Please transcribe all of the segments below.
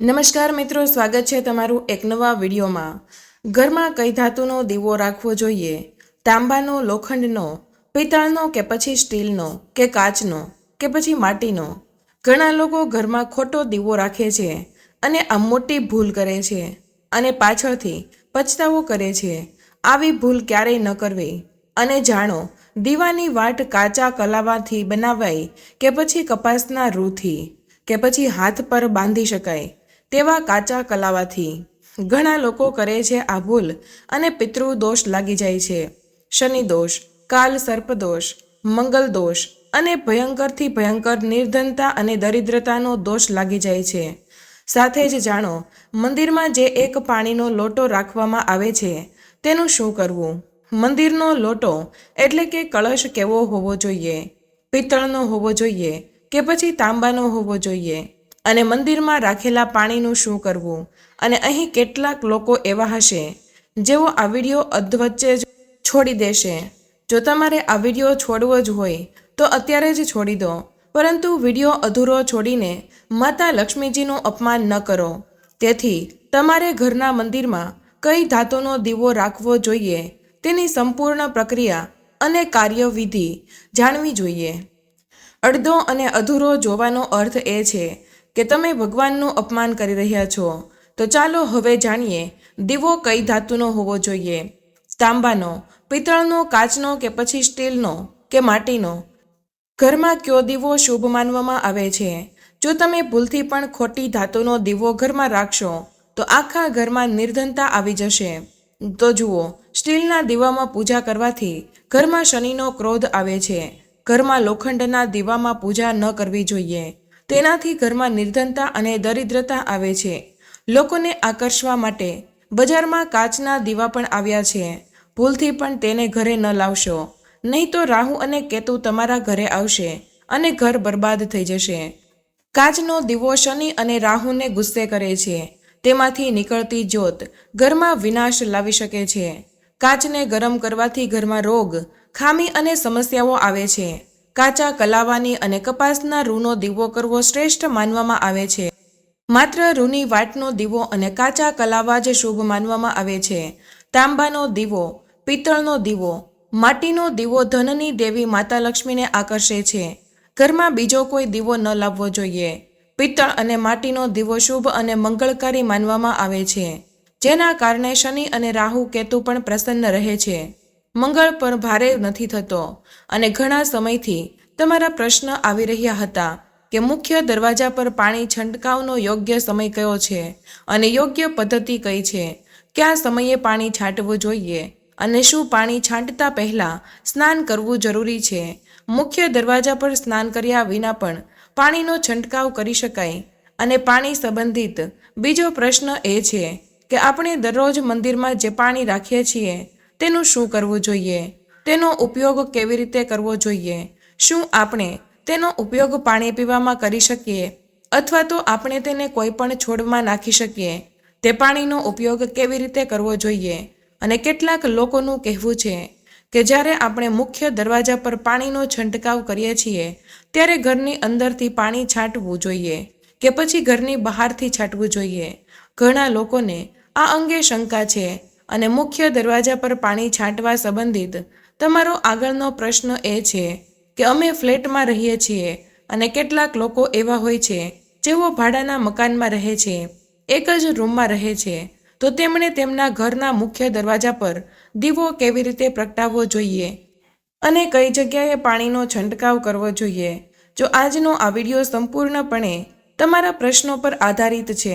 નમસ્કાર મિત્રો, સ્વાગત છે તમારું એક નવા વિડીયોમાં. ઘરમાં કઈ ધાતુનો દીવો રાખવો જોઈએ? તાંબાનો, લોખંડનો, પિત્તળનો કે પછી સ્ટીલનો કે કાચનો કે પછી માટીનો? ઘણા લોકો ઘરમાં ખોટો દીવો રાખે છે અને આ મોટી ભૂલ કરે છે અને પાછળથી પછતાવો કરે છે. આવી ભૂલ ક્યારેય ન કરવી. અને જાણો, દીવાની વાટ કાચા કલાવાથી બનાવાય કે પછી કપાસના રૂથી કે પછી હાથ પર બાંધી શકાય. તેવા કાચા કલાવાથી. ઘણા લોકો કરે છે આ ભૂલ અને પિતૃ દોષ લાગી જાય છે. શનિ દોષ, કાલ સર્પદોષ મંગલ દોષ અને ભયંકરથી ભયંકર નિર્ધનતા અને દરિદ્રતાનો દોષ લાગી જાય છે. સાથે જ જાણો, મંદિરમાં જે એક પાણીનો લોટો રાખવામાં આવે છે, તેનું શું કરવું? મંદિરનો લોટો એટલે કે કળશ કેવો હોવો જોઈએ? પિત્તળનો હોવો જોઈએ કે પછી તાંબાનો હોવો જોઈએ? અને મંદિરમાં રાખેલા પાણીનું શું કરવું? અને અહીં કેટલાક લોકો એવા હશે, જેઓ આ વીડિયો અધવચ્ચે જ છોડી દેશે. જો તમારે આ વીડિયો છોડવો જ હોય, તો અત્યારે જ છોડી દો. પરંતુ વીડિયો અધૂરો છોડીને માતા લક્ષ્મીજીનું અપમાન ન કરો. તેથી તમારે ઘરના મંદિરમાં કઈ ધાતુનો દીવો રાખવો જોઈએ, તેની સંપૂર્ણ પ્રક્રિયા અને કાર્યવિધિ જાણવી જોઈએ. અડધો અને અધૂરો જોવાનો અર્થ એ છે કે તમે ભગવાનનું અપમાન કરી રહ્યા છો. તો ચાલો હવે જાણીએ, દીવો કઈ ધાતુનો હોવો જોઈએ? તાંબાનો, પિત્તળનો, કાચનો કે પછી સ્ટીલનો કે માટીનો? ઘરમાં કયો દીવો શુભ માનવામાં આવે છે? જો તમે ભૂલથી પણ ખોટી ધાતુનો દીવો ઘરમાં રાખશો, તો આખા ઘરમાં નિર્ધનતા આવી જશે. તો જુઓ, સ્ટીલના દીવામાં પૂજા કરવાથી ઘરમાં શનિનો ક્રોધ આવે છે. ઘરમાં લોખંડના દીવામાં પૂજા ન કરવી જોઈએ. તેનાથી ઘરમાં નિર્ધનતા અને દરિદ્રતા આવે છે. લોકોને આકર્ષવા માટે બજારમાં કાચના દીવા પણ આવ્યા છે. ભૂલથી પણ તેને ઘરે ન લાવશો. નહીં તો રાહુ અને કેતુ તમારા ઘરે આવશે અને ઘર બરબાદ થઈ જશે. કાચનો દીવો શનિ અને રાહુને ગુસ્સે કરે છે. તેમાંથી નીકળતી જ્યોત ઘરમાં વિનાશ લાવી શકે છે. કાચને ગરમ કરવાથી ઘરમાં રોગ, ખામી અને સમસ્યાઓ આવે છે. કાચા કલાવાની અને કપાસના રૂનો દીવો કરવો શ્રેષ્ઠ માનવામાં આવે છે. માત્ર રૂની વાટનો દીવો અને કાચા કલાવા જ શુભ માનવામાં આવે છે. તાંબાનો દીવો, પિત્તળનો દીવો, માટીનો દીવો ધનની દેવી માતા લક્ષ્મીને આકર્ષે છે. ઘરમાં બીજો કોઈ દીવો ન લાવવો જોઈએ. પિત્તળ અને માટીનો દીવો શુભ અને મંગળકારી માનવામાં આવે છે. જેના કારણે શનિ અને રાહુ કેતુ પણ પ્રસન્ન રહે છે. મંગળ પર ભારે નથી થતો. અને ઘણા સમયથી તમારા પ્રશ્ન આવી રહ્યા હતા કે મુખ્ય દરવાજા પર પાણી છંટકાવનો યોગ્ય સમય કયો છે અને યોગ્ય પદ્ધતિ કઈ છે? કયા સમયે પાણી છાંટવું જોઈએ અને શું પાણી છાંટતા પહેલાં સ્નાન કરવું જરૂરી છે? મુખ્ય દરવાજા પર સ્નાન કર્યા વિના પણ પાણીનો છંટકાવ કરી શકાય. અને પાણી સંબંધિત બીજો પ્રશ્ન એ છે કે આપણે દરરોજ મંદિરમાં જે પાણી રાખીએ છીએ તેનું શું કરવું જોઈએ? તેનો ઉપયોગ કેવી રીતે કરવો જોઈએ? શું આપણે તેનો ઉપયોગ પાણી પીવામાં કરી શકીએ? અથવા તો આપણે તેને કોઈ પણ છોડમાં નાખી શકીએ? તે પાણીનો ઉપયોગ કેવી રીતે કરવો જોઈએ? અને કેટલાક લોકોનું કહેવું છે કે જ્યારે આપણે મુખ્ય દરવાજા પર પાણીનો છંટકાવ કરીએ છીએ, ત્યારે ઘરની અંદરથી પાણી છાંટવું જોઈએ કે પછી ઘરની બહારથી છાંટવું જોઈએ. ઘણા લોકોને આ અંગે શંકા છે અને મુખ્ય દરવાજા પર પાણી છાંટવા સંબંધિત તમારો આગળનો પ્રશ્ન એ છે કે અમે ફ્લેટમાં રહીએ છીએ અને કેટલાક લોકો એવા હોય છે, જેઓ ભાડાના મકાનમાં રહે છે, એક જ રૂમમાં રહે છે, તો તેમણે તેમના ઘરના મુખ્ય દરવાજા પર દીવો કેવી રીતે પ્રગટાવવો જોઈએ? અને કઈ જગ્યાએ પાણીનો છંટકાવ કરવો જોઈએ? જો આજનો આ વીડિયો સંપૂર્ણપણે તમારા પ્રશ્નો પર આધારિત છે,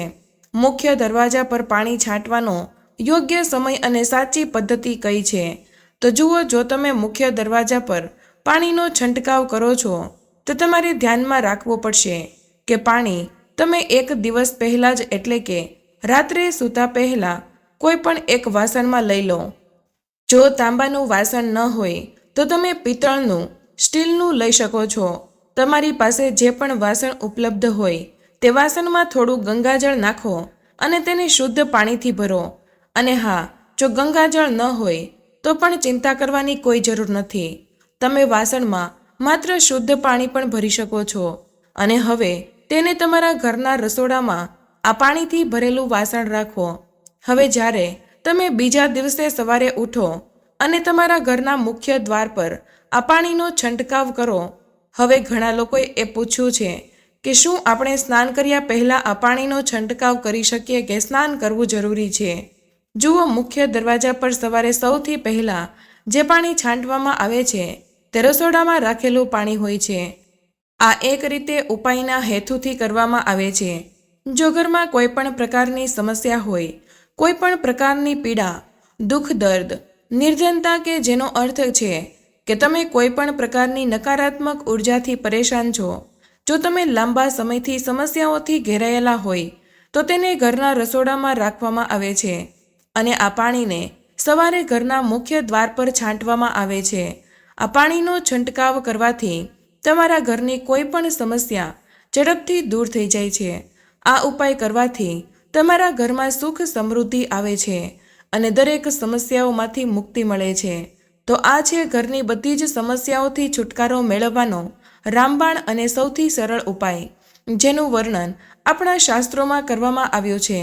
મુખ્ય દરવાજા પર પાણી છાંટવાનો યોગ્ય સમય અને સાચી પદ્ધતિ કઈ છે? તો જુઓ, જો તમે મુખ્ય દરવાજા પર પાણીનો છંટકાવ કરો છો, તો તમારે ધ્યાનમાં રાખવું પડશે કે પાણી તમે એક દિવસ પહેલાં જ એટલે કે રાત્રે સૂતા પહેલાં કોઈ પણ એક વાસણમાં લઈ લો. જો તાંબાનું વાસણ ન હોય, તો તમે પિત્તળનું, સ્ટીલનું લઈ શકો છો. તમારી પાસે જે પણ વાસણ ઉપલબ્ધ હોય, તે વાસણમાં થોડું ગંગાજળ નાખો અને તેને શુદ્ધ પાણીથી ભરો. અને હા, જો ગંગાજળ ન હોય, તો પણ ચિંતા કરવાની કોઈ જરૂર નથી. તમે વાસણમાં માત્ર શુદ્ધ પાણી પણ ભરી શકો છો. અને હવે, તેને તમારા ઘરના રસોડામાં આ પાણીથી ભરેલું વાસણ રાખો. હવે જ્યારે તમે બીજા દિવસે સવારે ઉઠો અને તમારા ઘરના મુખ્ય દ્વાર પર આ પાણીનો છંટકાવ કરો, હવે ઘણા લોકોએ એ પૂછ્યું છે કે શું આપણે સ્નાન કર્યા પહેલાં આ પાણીનો છંટકાવ કરી શકીએ કે સ્નાન કરવું જરૂરી છે? જુઓ મુખ્ય દરવાજા પર સવારે સૌથી પહેલાં જે પાણી છાંટવામાં આવે છે તે રસોડામાં રાખેલું પાણી હોય છે. આ એક રીતે ઉપાયના હેતુથી કરવામાં આવે છે. જો ઘરમાં કોઈ પણ પ્રકારની સમસ્યા હોય, કોઈ પણ પ્રકારની પીડા, દુઃખ, દર્દ, નિર્જનતા કે જેનો અર્થ છે કે તમે કોઈ પણ પ્રકારની નકારાત્મક ઉર્જાથી પરેશાન છો, જો તમે લાંબા સમયથી સમસ્યાઓથી ઘેરાયેલા હોય, તો તેને ઘરના રસોડામાં રાખવામાં આવે છે. અને આ પાણીને સવારે ઘરના મુખ્ય દ્વાર પર છાંટવામાં આવે છે. આ પાણીનો છંટકાવ કરવાથી તમારા ઘરની કોઈ પણ સમસ્યા ઝડપથી દૂર થઈ જાય છે. આ ઉપાય કરવાથી તમારા ઘરમાં સુખ સમૃદ્ધિ આવે છે અને દરેક સમસ્યાઓમાંથી મુક્તિ મળે છે. તો આ છે ઘરની બધી જ સમસ્યાઓથી છુટકારો મેળવવાનો રામબાણ અને સૌથી સરળ ઉપાય, જેનું વર્ણન આપણા શાસ્ત્રોમાં કરવામાં આવ્યું છે.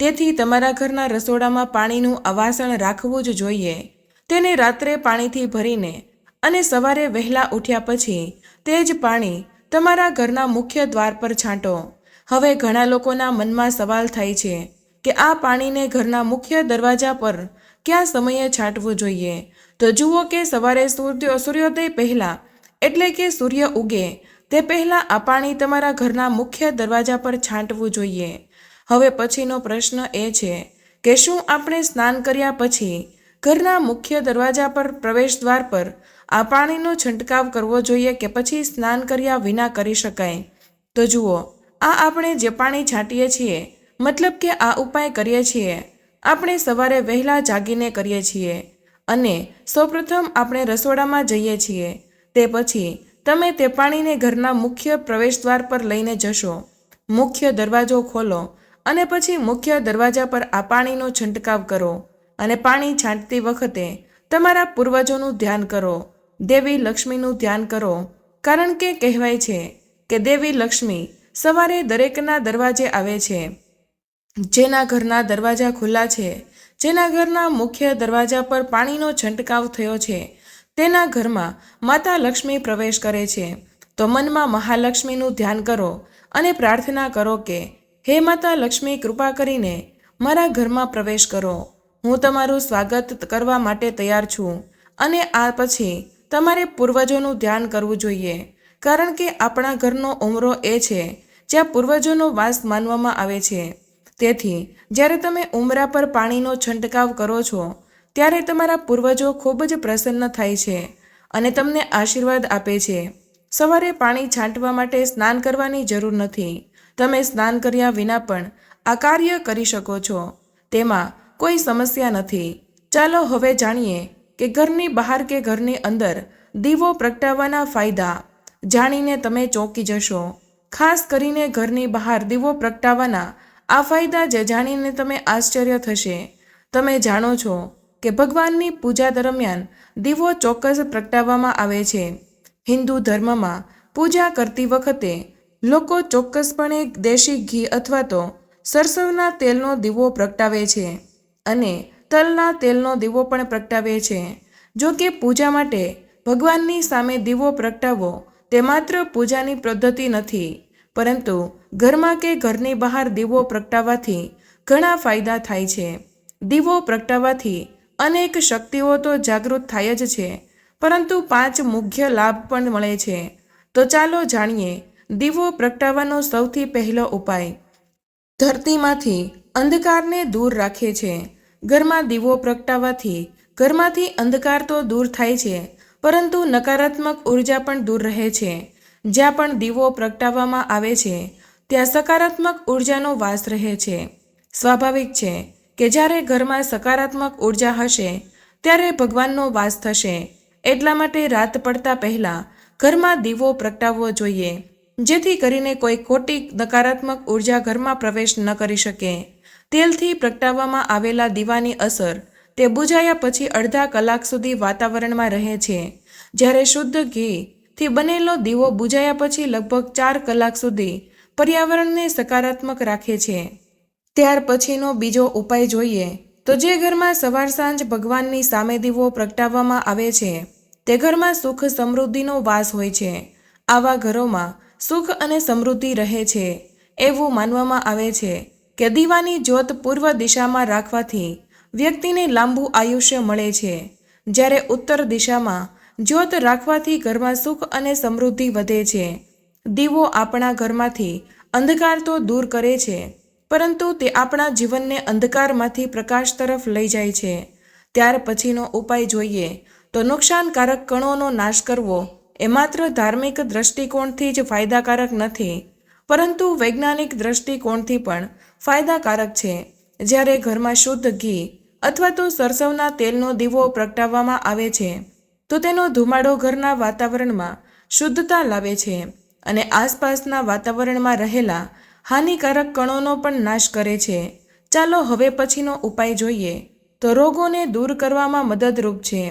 તેથી તમારા ઘરના રસોડામાં પાણીનું અવાસણ રાખવું જ જોઈએ. તેને રાત્રે પાણીથી ભરીને અને સવારે વહેલા ઉઠ્યા પછી તે જ પાણી તમારા ઘરના મુખ્ય દ્વાર પર છાંટો. હવે ઘણા લોકોના મનમાં સવાલ થાય છે કે આ પાણીને ઘરના મુખ્ય દરવાજા પર કયા સમયે છાંટવું જોઈએ? તો જુઓ કે સવારે સૂર્ય, સૂર્યોદય પહેલાં એટલે કે સૂર્ય ઉગે તે પહેલાં આ પાણી તમારા ઘરના મુખ્ય દરવાજા પર છાંટવું જોઈએ. હવે પછીનો પ્રશ્ન એ છે કે શું આપણે સ્નાન કર્યા પછી ઘરના મુખ્ય દરવાજા પર પ્રવેશ દ્વાર પર આ પાણીનો છંટકાવ કરવો જોઈએ કે પછી સ્નાન કર્યા વિના કરી શકાય? તો જુઓ, આ આપણે જે પાણી છાંટીએ છીએ, મતલબ કે આ ઉપાય કરીએ છીએ, આપણે સવારે વહેલા જાગીને કરીએ છીએ અને સૌપ્રથમ આપણે રસોડામાં જઈએ છીએ, તે પછી તમે તે પાણીને ઘરના મુખ્ય પ્રવેશદ્વાર પર લઈને જશો. મુખ્ય દરવાજો ખોલો અને પછી મુખ્ય દરવાજા પર આ પાણીનો છંટકાવ કરો અને પાણી છાંટતી વખતે તમારા પૂર્વજોનું ધ્યાન કરો, દેવી લક્ષ્મીનું ધ્યાન કરો, કારણ કે કહેવાય છે કે દેવી લક્ષ્મી સવારે દરેકના દરવાજે આવે છે. જેના ઘરના દરવાજા ખુલ્લા છે, જેના ઘરના મુખ્ય દરવાજા પર પાણીનો છંટકાવ થયો છે, તેના ઘરમાં માતા લક્ષ્મી પ્રવેશ કરે છે. તો મનમાં મહાલક્ષ્મીનું ધ્યાન કરો અને પ્રાર્થના કરો કે હે માતા લક્ષ્મી, કૃપા કરીને મારા ઘરમાં પ્રવેશ કરો. હું તમારું સ્વાગત કરવા માટે તૈયાર છું અને આ પછી તમારે પૂર્વજોનું ધ્યાન કરવું જોઈએ. કારણ કે આપણા ઘરનો ઉમરો એ છે, જ્યાં પૂર્વજોનો વાસ માનવામાં આવે છે. તેથી, જ્યારે તમે ઉમરા પર પાણીનો છંટકાવ કરો છો, ત્યારે તમારા પૂર્વજો ખૂબ જ પ્રસન્ન થાય છે અને તમને આશીર્વાદ આપે છે. સવારે પાણી છાંટવા માટે સ્નાન કરવાની જરૂર નથી. તમે સ્નાન કર્યા વિના પણ આ કાર્ય કરી શકો છો. તેમાં કોઈ સમસ્યા નથી. ચાલો હવે જાણીએ કે ઘરની બહાર કે ઘરની અંદર દીવો પ્રગટાવવાના ફાયદા. જાણીને તમે ચોંકી જશો. ખાસ કરીને ઘરની બહાર દીવો પ્રગટાવવાના આ ફાયદા જે જાણીને તમે આશ્ચર્ય થશે. તમે જાણો છો કે ભગવાનની પૂજા દરમિયાન દીવો ચોક્કસ પ્રગટાવવામાં આવે છે. હિન્દુ ધર્મમાં પૂજા કરતી વખતે લોકો ચોક્કસપણે દેશી ઘી અથવા તો સરસવના તેલનો દીવો પ્રગટાવે છે અને તલના તેલનો દીવો પણ પ્રગટાવે છે. જો કે પૂજા માટે ભગવાનની સામે દીવો પ્રગટાવવો તે માત્ર પૂજાની પદ્ધતિ નથી, પરંતુ ઘરમાં કે ઘરની બહાર દીવો પ્રગટાવવાથી ઘણા ફાયદા થાય છે. દીવો પ્રગટાવવાથી અનેક શક્તિઓ તો જાગૃત થાય જ છે, પરંતુ પાંચ મુખ્ય લાભ પણ મળે છે. તો ચાલો જાણીએ દીવો પ્રગટાવવાનો સૌથી પહેલો ઉપાય. ધરતીમાંથી અંધકારને દૂર રાખે છે. ઘરમાં દીવો પ્રગટાવવાથી ઘરમાંથી અંધકાર તો દૂર થાય છે, પરંતુ નકારાત્મક ઊર્જા પણ દૂર રહે છે. જ્યાં પણ દીવો પ્રગટાવવામાં આવે છે, ત્યાં સકારાત્મક ઉર્જાનો વાસ રહે છે. સ્વાભાવિક છે કે જ્યારે ઘરમાં સકારાત્મક ઊર્જા હશે, ત્યારે ભગવાનનો વાસ થશે. એટલા માટે રાત પડતા પહેલાં ઘરમાં દીવો પ્રગટાવવો જોઈએ. જેથી કરીને કોઈ ખોટી નકારાત્મક ઊર્જા ઘરમાં પ્રવેશ ન કરી શકે. તેલથી પ્રગટાવવામાં આવેલા દીવાની અસર તે બુજાયા પછી અડધા કલાક સુધી વાતાવરણમાં રહે છે. જ્યારે શુદ્ધ ઘીથી બનેલો દીવો બુજાયા પછી લગભગ ચાર કલાક સુધી પર્યાવરણને સકારાત્મક રાખે છે. ત્યાર પછીનો બીજો ઉપાય જોઈએ તો જે ઘરમાં સવાર સાંજ ભગવાનની સામે દીવો પ્રગટાવવામાં આવે છે, તે ઘરમાં સુખ સમૃદ્ધિનો વાસ હોય છે. આવા ઘરોમાં સુખ અને સમૃદ્ધિ રહે છે, એવું માનવામાં આવે છે કે દીવાની જ્યોત પૂર્વ દિશામાં રાખવાથી વ્યક્તિને લાંબુ આયુષ્ય મળે છે. જ્યારે ઉત્તર દિશામાં જ્યોત રાખવાથી ઘરમાં સુખ અને સમૃદ્ધિ વધે છે, દીવો આપણા ઘરમાંથી અંધકાર તો દૂર કરે છે, પરંતુ તે આપણા જીવનને અંધકારમાંથી પ્રકાશ તરફ લઈ જાય છે. ત્યાર પછીનો ઉપાય જોઈએ તો નુકસાનકારક કણોનો નાશ કરવો એ માત્ર ધાર્મિક દ્રષ્ટિકોણથી જ ફાયદાકારક નથી, પરંતુ વૈજ્ઞાનિક દ્રષ્ટિકોણથી પણ ફાયદાકારક છે. જ્યારે ઘરમાં શુદ્ધ ઘી અથવા તો સરસવના તેલનો દીવો પ્રગટાવવામાં આવે છે, તો તેનો ધુમાડો ઘરના વાતાવરણમાં શુદ્ધતા લાવે છે અને આસપાસના વાતાવરણમાં રહેલા હાનિકારક કણોનો પણ નાશ કરે છે. ચાલો હવે પછીનો ઉપાય જોઈએ. તો રોગોને દૂર કરવામાં મદદરૂપ છે.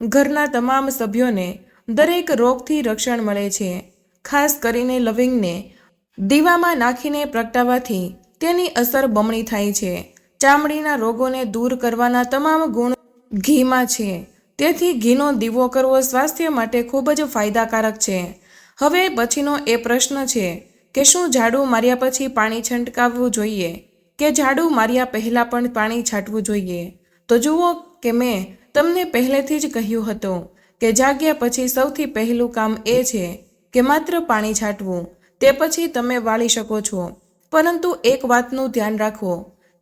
ઘરના તમામ સભ્યોને દરેક રોગથી રક્ષણ મળે છે. ખાસ કરીને લવિંગને દીવામાં નાખીને પ્રગટાવવાથી તેની અસર બમણી થાય છે. ચામડીના રોગોને દૂર કરવાના તમામ ગુણ ઘીમાં છે. તેથી ઘીનો દીવો કરવો સ્વાસ્થ્ય માટે ખૂબ જ ફાયદાકારક છે. હવે પછીનો એ પ્રશ્ન છે કે શું ઝાડુ માર્યા પછી પાણી છંટકાવવું જોઈએ? કે ઝાડુ માર્યા પહેલાં પણ પાણી છાંટવું જોઈએ? તો જુઓ કે મેં તમને પહેલેથી જ કહ્યું હતું કે જાગ્યા પછી સૌથી પહેલું કામ એ છે કે માત્ર પાણી છાંટવું, તે પછી તમે વાળી શકો છો. પરંતુ એક વાતનું ધ્યાન રાખો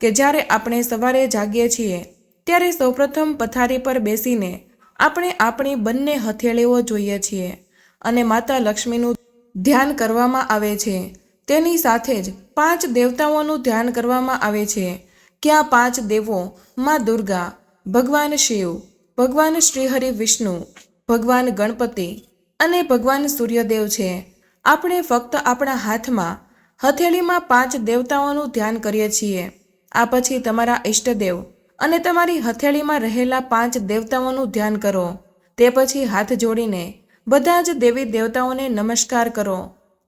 કે જ્યારે આપણે સવારે જાગીએ છીએ, ત્યારે સૌપ્રથમ પથારી પર બેસીને આપણે આપણી બંને હથેળીઓ જોઈએ છીએ અને માતા લક્ષ્મીનું ધ્યાન કરવામાં આવે છે. તેની સાથે જ પાંચ દેવતાઓનું ધ્યાન કરવામાં આવે છે. ક્યાં પાંચ દેવો? માં દુર્ગા, ભગવાન શિવ ભગવાન શ્રીહરિ વિષ્ણુ, ભગવાન ગણપતિ અને ભગવાન સૂર્યદેવ છે. આપણે ફક્ત આપણા હાથમાં હથેળીમાં પાંચ દેવતાઓનું ધ્યાન કરીએ છીએ. આ પછી તમારા ઈષ્ટદેવ અને તમારી હથેળીમાં રહેલા પાંચ દેવતાઓનું ધ્યાન કરો. તે પછી હાથ જોડીને બધા જ દેવી દેવતાઓને નમસ્કાર કરો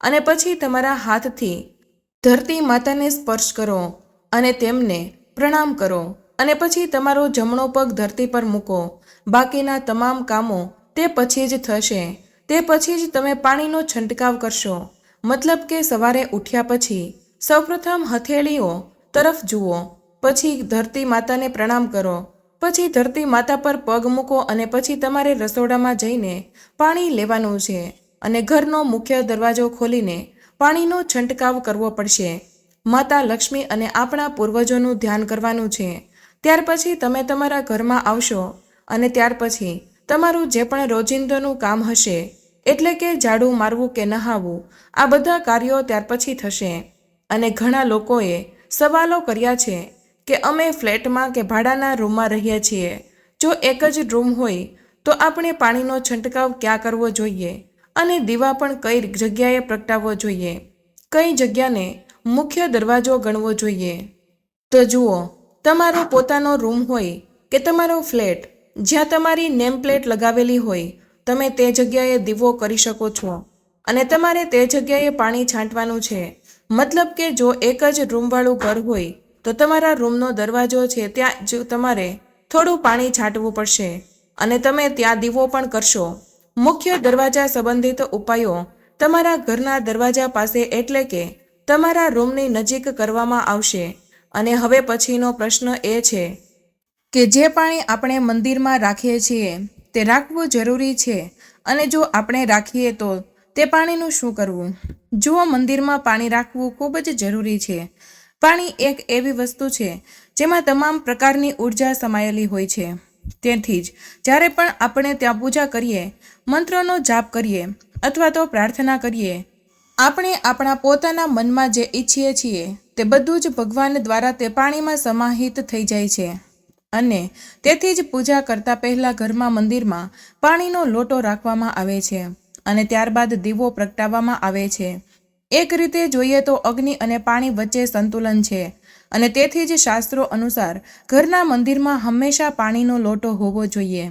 અને પછી તમારા હાથથી ધરતી માતાને સ્પર્શ કરો અને તેમને પ્રણામ કરો અને પછી તમારો જમણો પગ ધરતી પર મૂકો. બાકીના તમામ કામો તે પછી જ થશે. તે પછી જ તમે પાણીનો છંટકાવ કરશો. મતલબ કે સવારે ઉઠ્યા પછી સૌપ્રથમ હથેળીઓ તરફ જુઓ. પછી ધરતી માતાને પ્રણામ કરો. પછી ધરતી માતા પર પગ મૂકો અને પછી તમારે રસોડામાં જઈને પાણી લેવાનું છે અને ઘરનો મુખ્ય દરવાજો ખોલીને પાણીનો છંટકાવ કરવો પડશે. માતા લક્ષ્મી અને આપણા પૂર્વજોનું ધ્યાન કરવાનું છે. ત્યાર પછી તમે તમારા ઘરમાં આવશો. અને ત્યાર પછી તમારું જે પણ રોજિંદાનું કામ હશે, એટલે કે ઝાડુ મારવું કે નહાવું, આ બધા કાર્યો ત્યાર પછી થશે. અને ઘણા લોકોએ સવાલો કર્યા છે કે અમે ફ્લેટમાં કે ભાડાના રૂમમાં રહીએ છીએ. જો એક જ રૂમ હોય, તો આપણે પાણીનો છંટકાવ ક્યાં કરવો જોઈએ? અને દીવા પણ કઈ જગ્યાએ પ્રગટાવવો જોઈએ? કઈ જગ્યાને મુખ્ય દરવાજો ગણવો જોઈએ? તો જુઓ, તમારો પોતાનો રૂમ હોય કે તમારો ફ્લેટ જ્યાં તમારી નેમ પ્લેટ લગાવેલી હોય, તમે તે જગ્યાએ દીવો કરી શકો છો. અને તમારે તે જગ્યાએ પાણી છાંટવાનું છે. મતલબ કે જો એક જ રૂમવાળું ઘર હોય, તો તમારા રૂમનો દરવાજો છે ત્યાં જ તમારે થોડું પાણી છાંટવું પડશે. અને તમે ત્યાં દીવો પણ કરશો. મુખ્ય દરવાજા સંબંધિત ઉપાયો. તમારા ઘરના દરવાજા પાસે એટલે કે તમારા રૂમની નજીક કરવામાં આવશે. અને હવે પછીનો પ્રશ્ન એ છે કે જે પાણી આપણે મંદિરમાં રાખીએ છીએ, તે રાખવું જરૂરી છે. અને જો આપણે રાખીએ તો તે પાણીનું શું કરવું? જુઓ, મંદિરમાં પાણી રાખવું ખૂબ જ જરૂરી છે. પાણી એક એવી વસ્તુ છે જેમાં તમામ પ્રકારની ઊર્જા સમાયેલી હોય છે. તેથી જ જ્યારે પણ આપણે ત્યાં પૂજા કરીએ, મંત્રોનો જાપ કરીએ અથવા તો પ્રાર્થના કરીએ, આપણે આપણા પોતાના મનમાં જે ઈચ્છીએ છીએ, તે બધું જ ભગવાન દ્વારા તે પાણીમાં સમાહિત થઈ જાય છે. અને તેથી જ પૂજા કરતા પહેલા ઘરમાં મંદિરમાં પાણીનો લોટો રાખવામાં આવે છે અને ત્યારબાદ દીવો પ્રગટાવવામાં આવે છે. એક રીતે જોઈએ તો અગ્નિ અને પાણી વચ્ચે સંતુલન છે અને તેથી જ શાસ્ત્રો અનુસાર ઘરના મંદિરમાં હંમેશા પાણીનો લોટો હોવો જોઈએ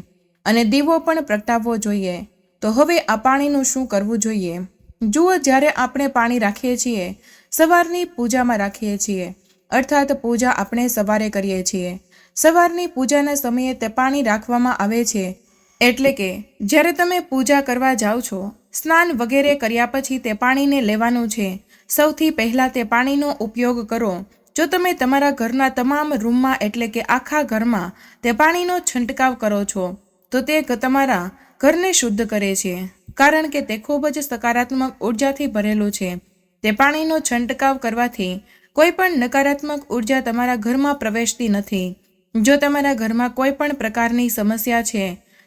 અને દીવો પણ પ્રગટાવવો જોઈએ. તો હવે આ પાણીનું શું કરવું જોઈએ? જુઓ, જ્યારે આપણે પાણી રાખીએ છીએ, સવારની પૂજામાં રાખીએ છીએ, અર્થાત પૂજા આપણે સવારે કરીએ છીએ સવારની પૂજાના સમયે તે પાણી રાખવામાં આવે છે. એટલે કે, જ્યારે તમે પૂજા કરવા જાઓ છો, સ્નાન વગેરે કર્યા પછી તે પાણીને લેવાનું છે. સૌથી પહેલાં તે પાણીનો ઉપયોગ કરો. જો તમે તમારા ઘરના તમામ રૂમમાં એટલે કે આખા ઘરમાં તે પાણીનો છંટકાવ કરો છો, તો તે તમારા ઘરને શુદ્ધ કરે છે. કારણ કે તે ખૂબ જ સકારાત્મક ઉર્જાથી ભરેલું છે. તે પાણીનો છંટકાવ કરવાથી કોઈ પણ નકારાત્મક ઊર્જા તમારા ઘરમાં પ્રવેશતી નથી. જો તમારા ઘરમાં કોઈ પણ પ્રકારની સમસ્યા છે,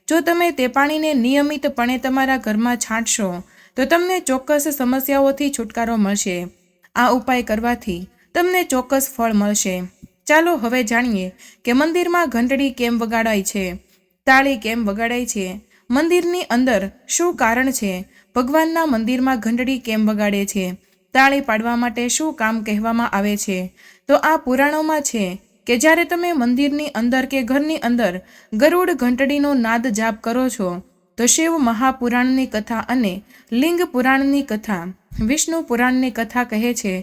જો તમે તે પાણીને નિયમિતપણે તમારા ઘરમાં છાંટશો, તો તમને ચોક્કસ સમસ્યાઓથી છુટકારો મળશે. આ ઉપાય કરવાથી તમને ચોક્કસ ફળ મળશે. ચાલો હવે જાણીએ કે મંદિરમાં ઘંટડી કેમ વગાડાય છે, તાળી કેમ વગાડાય છે, મંદિરની અંદર શું કારણ છે, ભગવાનના મંદિરમાં ઘંટડી કેમ વગાડે છે, તાળી પાડવા માટે શું કામ કહેવામાં આવે છે, તો આ પુરાણોમાં છે કે જ્યારે તમે મંદિરની અંદર કે ઘરની અંદર ગરુડ ઘંટડીનો નાદ જાપ કરો છો, તો શિવ મહાપુરાણની કથા અને લિંગ પુરાણની કથા, વિષ્ણુ પુરાણની કથા કહે છે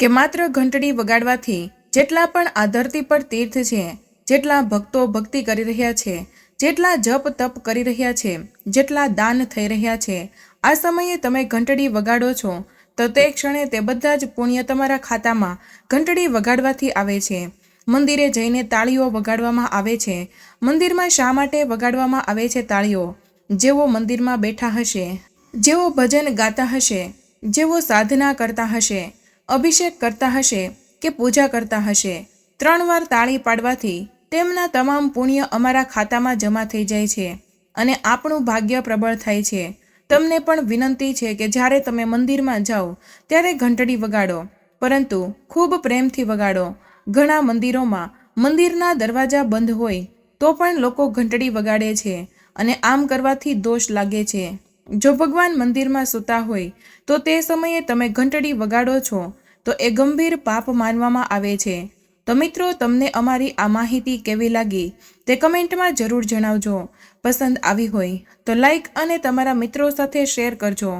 કે માત્ર ઘંટડી વગાડવાથી જેટલા પણ આ ધરતી પર તીર્થ છે, જેટલા ભક્તો ભક્તિ કરી રહ્યા છે, જેટલા જપ તપ કરી રહ્યા છે, જેટલા દાન થઈ રહ્યા છે, આ સમયે તમે ઘંટડી વગાડો છો, તો તે ક્ષણે તે બધા જ પુણ્ય તમારા ખાતામાં ઘંટડી વગાડવાથી આવે છે. મંદિરે જઈને તાળીઓ વગાડવામાં આવે છે. મંદિરમાં શા માટે વગાડવામાં આવે છે તાળીઓ? જેઓ મંદિરમાં બેઠા હશે, જેઓ ભજન ગાતા હશે, જેઓ સાધના કરતા હશે, અભિષેક કરતા હશે કે પૂજા કરતા હશે, ત્રણ વાર તાળી પાડવાથી તેમના તમામ પુણ્ય અમારા ખાતામાં જમા થઈ જાય છે અને આપણું ભાગ્ય પ્રબળ થાય છે. તમને પણ વિનંતી છે કે જ્યારે તમે મંદિરમાં જાઓ, ત્યારે ઘંટડી વગાડો, પરંતુ ખૂબ પ્રેમથી વગાડો. ઘણા મંદિરોમાં મંદિરના દરવાજા બંધ હોય તો પણ લોકો ઘંટડી વગાડે છે અને આમ કરવાથી દોષ લાગે છે. જો ભગવાન મંદિરમાં સૂતા હોય તો તે સમયે તમે ઘંટડી વગાડો છો, તો એ ગંભીર પાપ માનવામાં આવે છે. તો મિત્રો, તમને અમારી આ માહિતી કેવી લાગી તે કમેન્ટમાં જરૂર જણાવજો. પસંદ આવી હોય તો લાઈક અને તમારા મિત્રો સાથે શેર કરજો.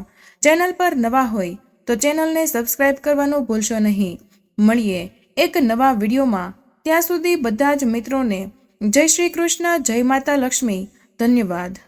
ચેનલ પર નવા હોય તો ચેનલને સબસ્ક્રાઈબ કરવાનું ભૂલશો નહીં. મળીએ એક નવા વિડીયોમાં ત્યાં સુધી બધા જ મિત્રોને જય શ્રી કૃષ્ણ, જય માતા લક્ષ્મી. ધન્યવાદ.